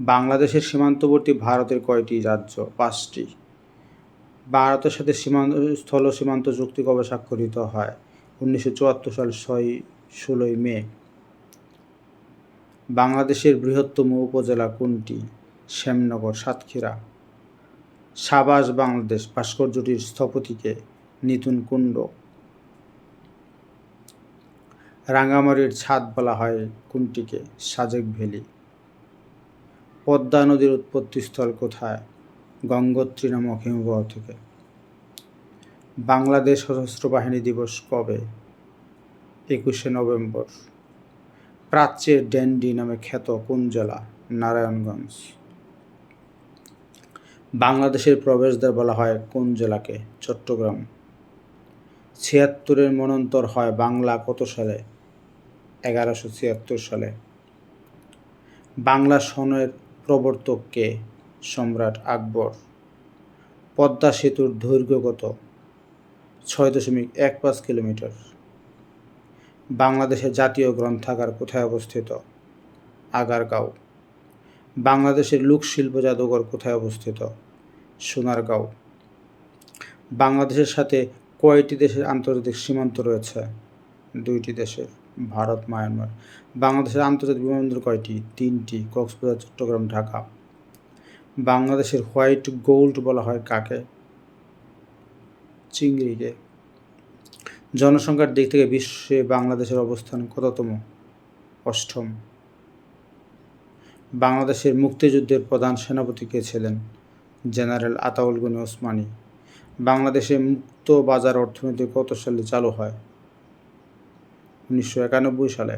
বাংলাদেশের সীমান্তবর্তী ভারতের কয়টি রাজ্য? পাঁচটি। ভারতের সাথে সীমান্ত, স্থল সীমান্ত চুক্তি কবে স্বাক্ষরিত হয়? উনিশশো চুয়াত্তর সাল ছয়, ষোলোই মে। বাংলাদেশের বৃহত্তম উপজেলা কোনটি? শ্যামনগর, সাতক্ষীরা। সাবাস, বাংলাদেশ। ভাস্কর্যটির স্থপতিকে নিতুন কুণ্ড। রাঙ্গামাটির ছাদ বলা হয় কোনটিকে? সাজেক ভ্যালি। পদ্মা নদীর উৎপত্তিস্থল কোথায়? গঙ্গোত্রী নামক হিমবাহ থেকে। বাংলাদেশ সশস্ত্র বাহিনী দিবস কবে? একুশে নভেম্বর। প্রাচ্যের ড্যান্ডি নামে খ্যাত কোন জেলা? নারায়ণগঞ্জ। বাংলাদেশের প্রবেশদ্বার বলা হয় কোন জেলাকে? চট্টগ্রাম। ছিয়াত্তরের মনন্তর হয় বাংলা কত সালে? এগারোশো ছিয়াত্তর সালে। বাংলা সনের প্রবর্তক কে সম্রাট আকবর। পদ্মা সেতুর দৈর্ঘ্য কত? ছয় দশমিক এক পাঁচ কিলোমিটার। বাংলাদেশের জাতীয় গ্রন্থাগার কোথায় অবস্থিত? আগারগাঁও। বাংলাদেশের লোকশিল্প জাদুঘর কোথায় অবস্থিত? সোনারগাঁও। বাংলাদেশের সাথে কয়টি দেশের আন্তর্জাতিক সীমান্ত রয়েছে? দুইটি দেশের। ভারত, মায়ানমার। বাংলাদেশের আন্তর্জাতিক বিমানবন্দর কয়টি? তিনটি, কক্সবাজার, চট্টগ্রাম, ঢাকা। বাংলাদেশের হোয়াইট গোল্ড বলা হয় কাকে? চিংড়িকে। জনসংখ্যার দিক থেকে বিশ্বে বাংলাদেশের অবস্থান কততম? অষ্টম। বাংলাদেশের মুক্তিযুদ্ধের প্রধান সেনাপতি কে ছিলেন? জেনারেল আতাউল গনি ওসমানী। বাংলাদেশে মুক্ত বাজার অর্থনীতি কত সালে চালু হয়? উনিশশো একানব্বই সালে।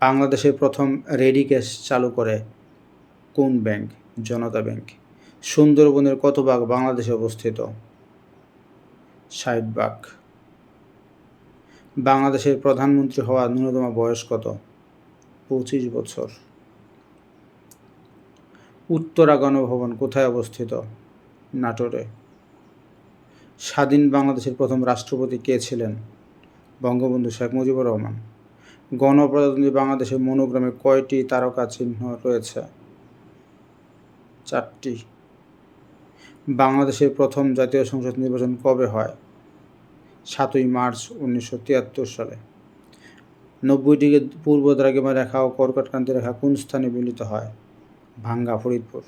বাংলাদেশের প্রথম রেডি ক্যাশ চালু করে কোন ব্যাংক? জনতা ব্যাংক। সুন্দরবনের কত ভাগ বাংলাদেশে অবস্থিত? ষাট ভাগ বাংলাদেশের প্রধানমন্ত্রী হওয়া ন্যূনতম বয়স কত? পঁচিশ বছর। উত্তরা গণভবন কোথায় অবস্থিত? নাটোরে। স্বাধীন বাংলাদেশের প্রথম রাষ্ট্রপতি কে ছিলেন? বঙ্গবন্ধু শেখ মুজিবুর রহমান। গণপ্রজাতন্ত্রী বাংলাদেশের মনোগ্রামে কয়টি তারকা চিহ্ন রয়েছে? চারটি। বাংলাদেশের প্রথম জাতীয় সংসদ নির্বাচন কবে হয়? সাতই মার্চ উনিশশো তিয়াত্তর সালে। নব্বই ডিগ্রি পূর্ব দ্রাগিমা রেখা ও কর্কটক্রান্তি রেখা কোন স্থানে মিলিত হয়? ভাঙ্গা ফরিদপুর।